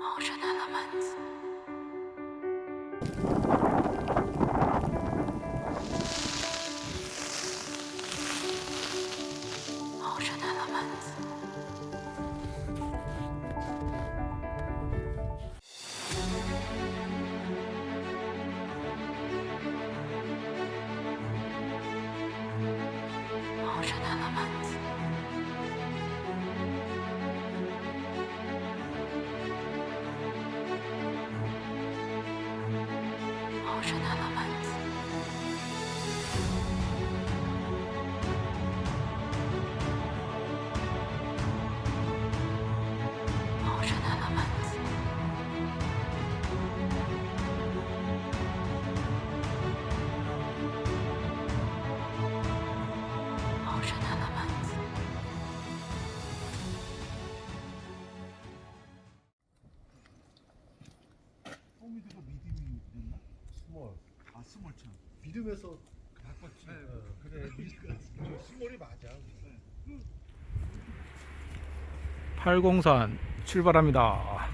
motion elements。 아 스몰 참. 비듬에서 바꿨지. 어, 그래. 저 스몰이 맞아. 803 출발합니다.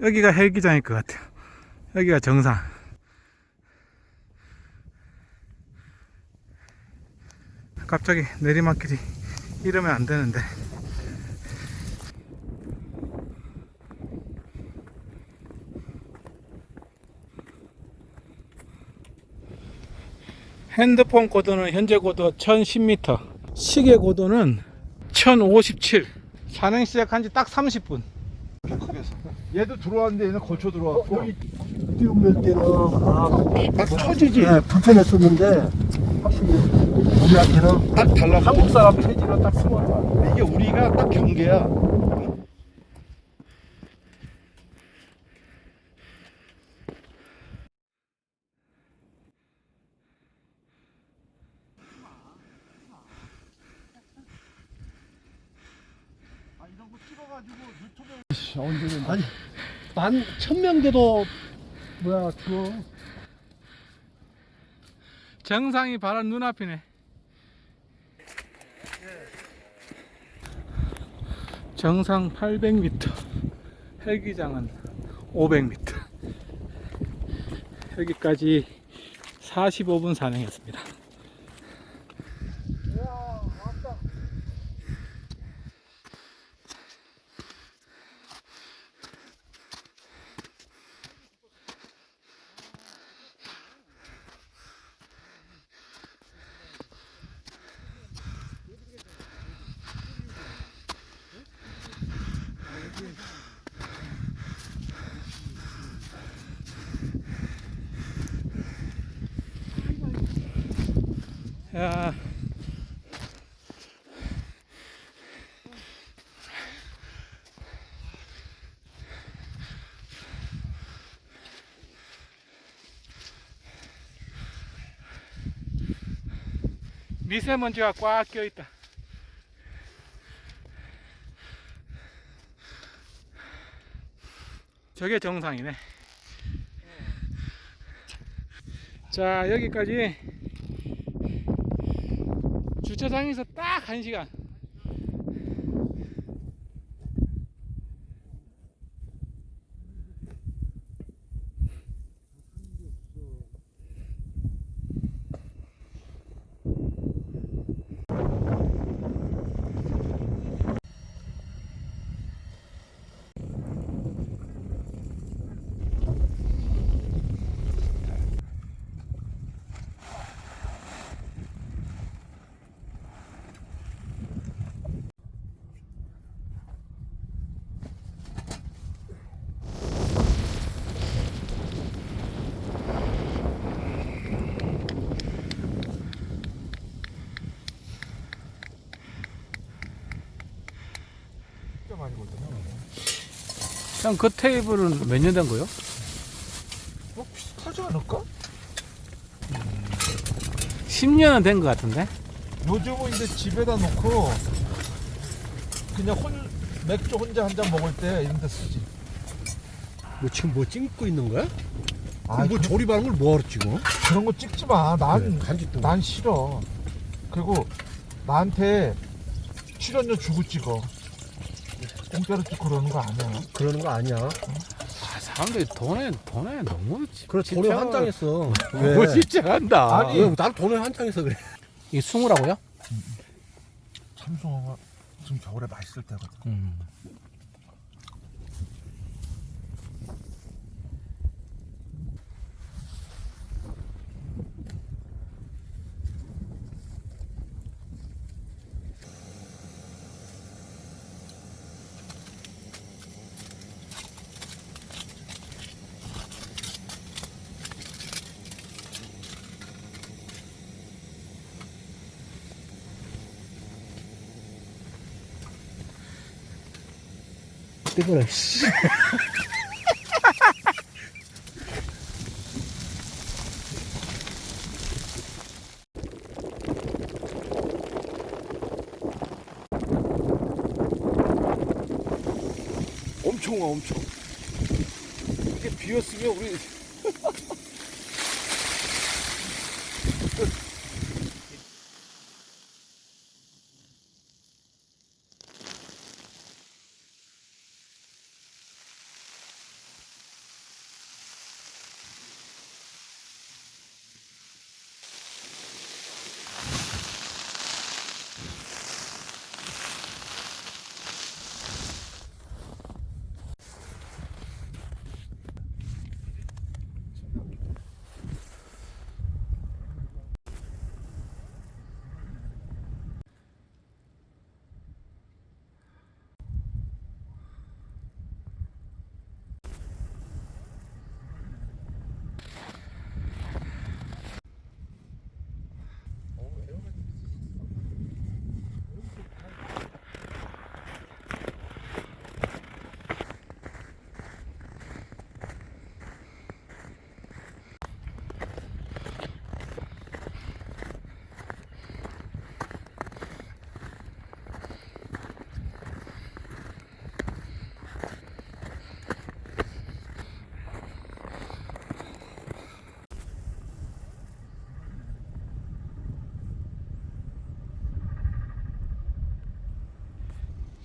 여기가 헬기장일 것 같아요. 여기가 정상. 갑자기 내리막길이 이러면 안 되는데. 핸드폰 고도는 현재 고도 1010m, 시계 고도는 1057. 산행 시작한 지 딱 30분. 얘도 들어왔는데 얘는 거쳐 들어왔고. 띄우면 때는 아, 막 터지지. 예, 불편했었는데 확실히 우리한테는 딱 달라. 한국 사람 체질은 딱 스몰. 이게 우리가 딱 경계야. 아 아니 만 천 명 돼도 뭐야 죽어. 정상이 바로 눈앞이네. 정상 800m, 헬기장은 500m. 여기까지 45분 산행했습니다. 야. 미세먼지가 꽉 껴있다. 저게 정상이네. 자, 여기까지 주차장에서 딱 한 시간. 진짜 많이 걷잖아. 형, 그 테이블은 몇 년 된 거요? 뭐 비슷하지 않을까? 10년은 된 것 같은데? 요즘은 이제 집에다 놓고 그냥 혼 맥주 혼자 한 잔 먹을 때 이런 데 쓰지. 뭐 지금 뭐 찍고 있는 거야? 아, 뭐 그, 조립하는 걸 뭐하러 찍어? 그런 거 찍지 마. 난, 그래, 간짓도. 난 싫어. 그리고 나한테 출연료 주고 찍어. 공짜로 찍고 그러는 거 아니야. 그러는 거 아니야. 아, 사람들이 돈에 돈에 너무 그래 돈에 집착을- 한장했어. 너무 집착한다. 아니, 왜? 난 돈에 한장해서 그래. 이 숭우라고요? 참송어가 지금 겨울에 맛있을 때거든. 뜨거라. 엄청 와, 엄청. 이게 비었으면 우리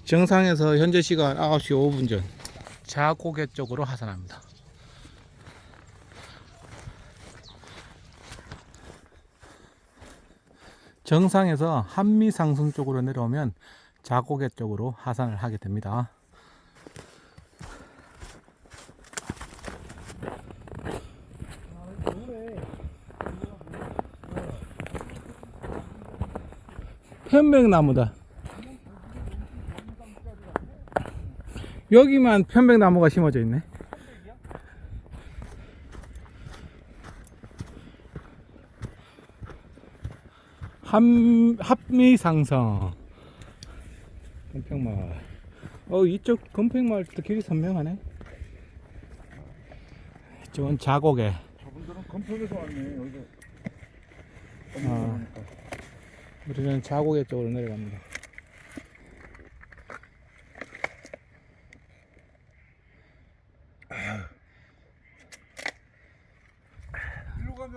정상에서 현재 시간 9시 5분 전 자고개 쪽으로 하산합니다. 정상에서 한미 상승 쪽으로 내려오면 자고개 쪽으로 하산을 하게 됩니다. 편백나무다. 여기만 편백나무가 심어져 있네. 한 합미상성 건평마을. 어 이쪽 건평마을도 길이 선명하네. 이쪽은 자곡에. 저분들은 건평에서 왔네. 여기서. 아. 우리는 자곡에 쪽으로 내려갑니다.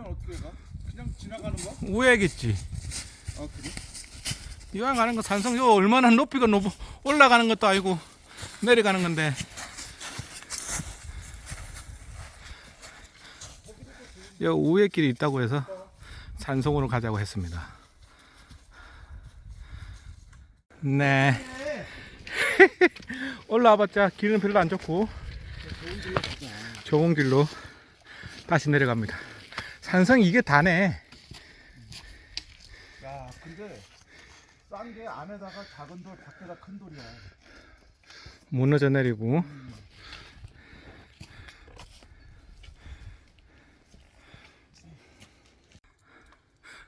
가면 어떻게 가? 그냥 지나가는 거? 우회겠지. 아 그래? 이왕 가는 거 산성 요 얼마나 높이가 높 올라가는 것도 아니고 내려가는 건데 요 우회 길이 있다고 해서 산성으로 가자고 했습니다. 네. 올라와봤자 길은 별로 안 좋고 좋은 길로 다시 내려갑니다. 산성 이게 다네. 야 근데 싼 게 안에다가 작은 돌 밖에다 큰 돌이야. 무너져 내리고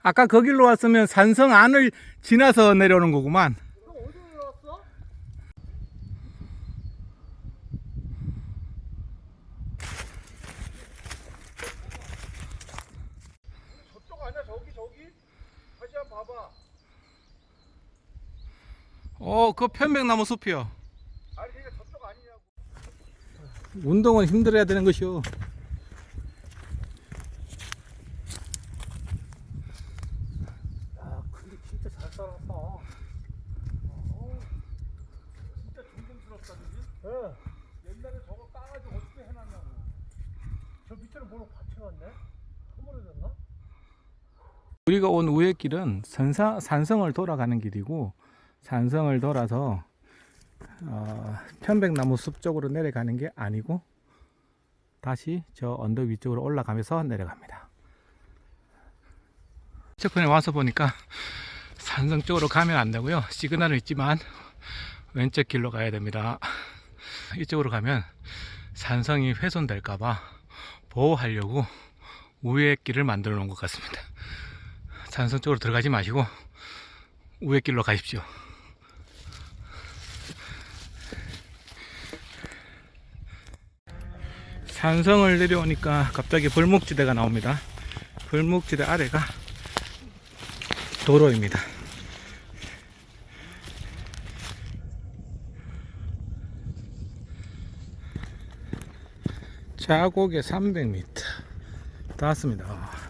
아까 그 길로 왔으면 산성 안을 지나서 내려오는 거구만 저쪽 아니야 저기 저기? 다시 한번 봐봐. 어, 그 편백나무 숲이요 운동은 힘들어야 되는 것이요. 야 근데 진짜 잘 살았다 어, 진짜 존경스럽다 그지? 예 옛날에 저거 까가지고 어떻게 해놨냐고 저 밑에는 뭐로 받쳐놨네? 허물어졌나? 우리가 온 우회길은 산사, 산성을 돌아가는 길이고 산성을 돌아서 어, 편백나무 숲 쪽으로 내려가는 게 아니고 다시 저 언덕 위쪽으로 올라가면서 내려갑니다. 저번에 와서 보니까 산성 쪽으로 가면 안 되고요. 시그널은 있지만 왼쪽 길로 가야 됩니다. 이쪽으로 가면 산성이 훼손될까봐 보호하려고 우회 길을 만들어 놓은 것 같습니다. 산성 쪽으로 들어가지 마시고 우회 길로 가십시오. 산성을 내려오니까 갑자기 벌목지대가 나옵니다. 벌목지대 아래가 도로입니다. 자곡에 300m 닿았습니다.